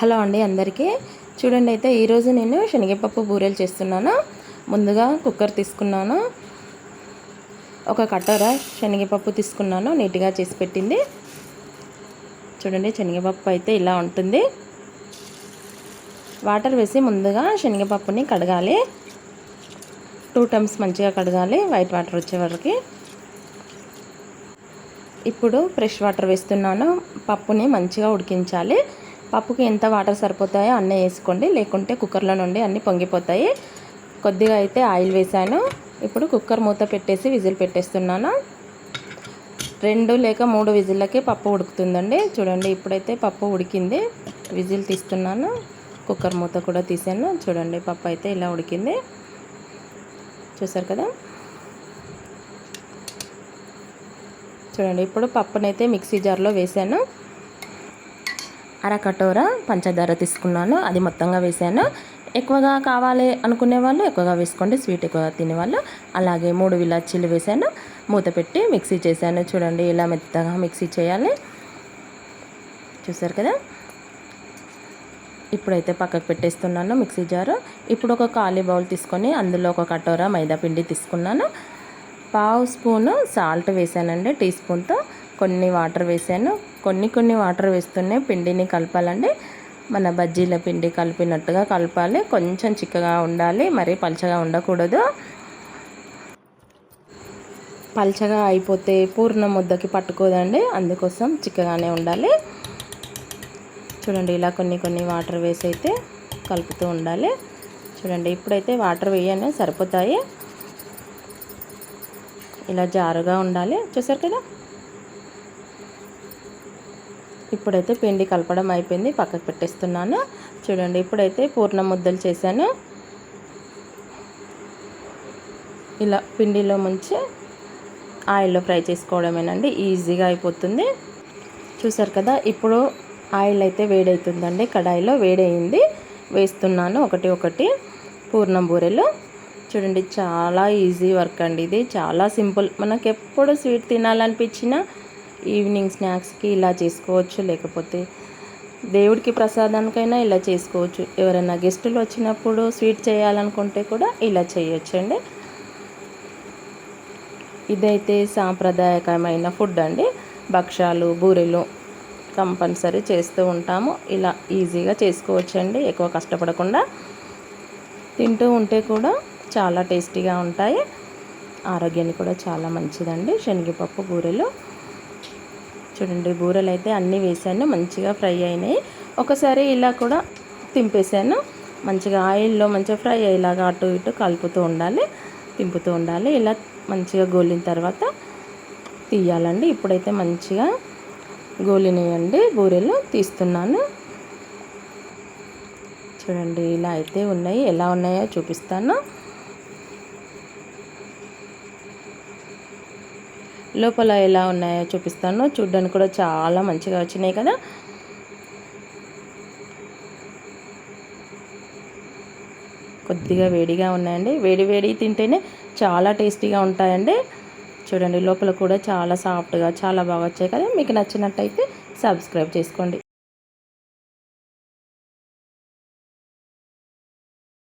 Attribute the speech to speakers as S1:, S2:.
S1: Hello అండి అందరికీ. చూడండి అయితే ఈరోజు నేను శనగపప్పు బూరెలు చేస్తున్నాను. ముందుగా కుక్కర్ తీసుకున్నాను. ఒక కట్టర శనగపప్పు తీసుకున్నాను. నీట్గా చేసి పెట్టింది. చూడండి శనగపప్పు అయితే ఇలా ఉంటుంది. వాటర్ వేసి ముందుగా శనగపప్పుని కడగాలి. టూ టైమ్స్ మంచిగా కడగాలి. వైట్ వాటర్ వచ్చే వరకు. ఇప్పుడు ఫ్రెష్ వాటర్ వేస్తున్నాను. పప్పుని మంచిగా ఉడికించాలి. పప్పుకి ఎంత వాటర్ సరిపోతాయో అన్నీ వేసుకోండి. లేకుంటే కుక్కర్లో నుండి అన్నీ పొంగిపోతాయి. కొద్దిగా అయితే ఆయిల్ వేసాను ఇప్పుడు కుక్కర్ మూత పెట్టేసి విజిల్ పెట్టేస్తున్నాను. రెండు లేక మూడు విజిల్లకి పప్పు ఉడుకుతుందండి. చూడండి ఇప్పుడైతే పప్పు ఉడికింది. విజిల్ తీస్తున్నాను. కుక్కర్ మూత కూడా తీసాను చూడండి పప్పు అయితే ఇలా ఉడికింది. చూసారు కదా? చూడండి ఇప్పుడు పప్పునైతే మిక్సీ జార్లో వేసాను అర కటోర పంచదార తీసుకున్నాను. అది మొత్తంగా వేసాను. ఎక్కువగా కావాలి అనుకునే వాళ్ళు ఎక్కువగా వేసుకోండి. స్వీట్ ఎక్కువగా తినేవాళ్ళు అలాగే మూడు విలాచీలు వేసాను. మూత పెట్టి మిక్సీ చేశాను. చూడండి ఇలా మెత్తగా మిక్సీ చేయాలి. చూసారు కదా? ఇప్పుడైతే పక్కకు పెట్టేస్తున్నాను మిక్సీ జారు. ఇప్పుడు ఒక ఖాళీ బౌల్ తీసుకొని అందులో ఒక కటోర మైదా పిండి తీసుకున్నాను. పావు స్పూను సాల్ట్ వేసానండి టీ స్పూన్తో. కొన్ని వాటర్ వేసాను. కొన్ని కొన్ని వాటర్ వేస్తూనే పిండిని కలపాలండి. మన బజ్జీల పిండి కలిపినట్టుగా కలపాలి. కొంచెం చిక్కగా ఉండాలి. మరీ పలచగా ఉండకూడదు. పలచగా అయిపోతే పూర్ణ ముద్దకి పట్టుకోదండి. అందుకోసం చిక్కగానే ఉండాలి. చూడండి ఇలా కొన్ని కొన్ని వాటర్ వేసి అయితే కలుపుతూ ఉండాలి. చూడండి ఇప్పుడైతే వాటర్ వేయనే సరిపోతాయి. ఇలా జారుగా ఉండాలి. చూసారు కదా? ఇప్పుడైతే పిండి కలపడం అయిపోయింది పక్కకు పెట్టేస్తున్నాను. చూడండి ఇప్పుడైతే పూర్ణ ముద్దలు చేశాను. ఇలా పిండిలో ముంచి ఆయిల్లో ఫ్రై చేసుకోవడమేనండి ఈజీగా అయిపోతుంది. చూసారు కదా ఇప్పుడు ఆయిల్ అయితే వేడవుతుందండి కడాయిలో వేడయింది. వేస్తున్నాను ఒకటి ఒకటి పూర్ణం బూరెలు. చూడండి చాలా ఈజీ వర్క్ అండి ఇది చాలా సింపుల్. మనకు ఎప్పుడు స్వీట్ తినాలనిపించినా ఈవినింగ్ స్నాక్స్కి ఇలా చేసుకోవచ్చు లేకపోతే దేవుడికి ప్రసాదానికైనా ఇలా చేసుకోవచ్చు. ఎవరైనా గెస్టులు వచ్చినప్పుడు స్వీట్ చేయాలనుకుంటే కూడా ఇలా చేయొచ్చండి. ఇదైతే సాంప్రదాయకమైన ఫుడ్ అండి. భక్షాలు బూరెలు కంపల్సరీ చేస్తూ ఉంటాము. ఇలా ఈజీగా చేసుకోవచ్చండి. ఎక్కువ కష్టపడకుండా తింటూ ఉంటే కూడా చాలా టేస్టీగా ఉంటాయి. ఆరోగ్యానికి కూడా చాలా మంచిదండి. శనగపప్పు బూరెలు చూడండి బూరెలు అయితే అన్నీ వేసాను మంచిగా ఫ్రై అయినాయి. ఒకసారి ఇలా కూడా తింపేసాను. మంచిగా ఆయిల్లో మంచిగా ఫ్రై అయ్యేలాగా అటు ఇటు కలుపుతూ ఉండాలి తింపుతూ ఉండాలి. ఇలా మంచిగా గోలిన తర్వాత తీయాలండి. ఇప్పుడైతే మంచిగా గోలినాయండి బూరెలు తీస్తున్నాను. చూడండి ఇలా అయితే ఉన్నాయి. ఎలా ఉన్నాయో చూపిస్తాను. లోపల ఎలా ఉన్నాయో చూపిస్తాను. చూడ్డానికి కూడా చాలా మంచిగా వచ్చినాయి కదా. కొద్దిగా వేడిగా ఉన్నాయండి. వేడి వేడి తింటేనే చాలా టేస్టీగా ఉంటాయండి. చూడండి లోపల కూడా చాలా సాఫ్ట్గా చాలా బాగా వచ్చాయి కదా. మీకు నచ్చినట్టయితే సబ్స్క్రైబ్ చేసుకోండి.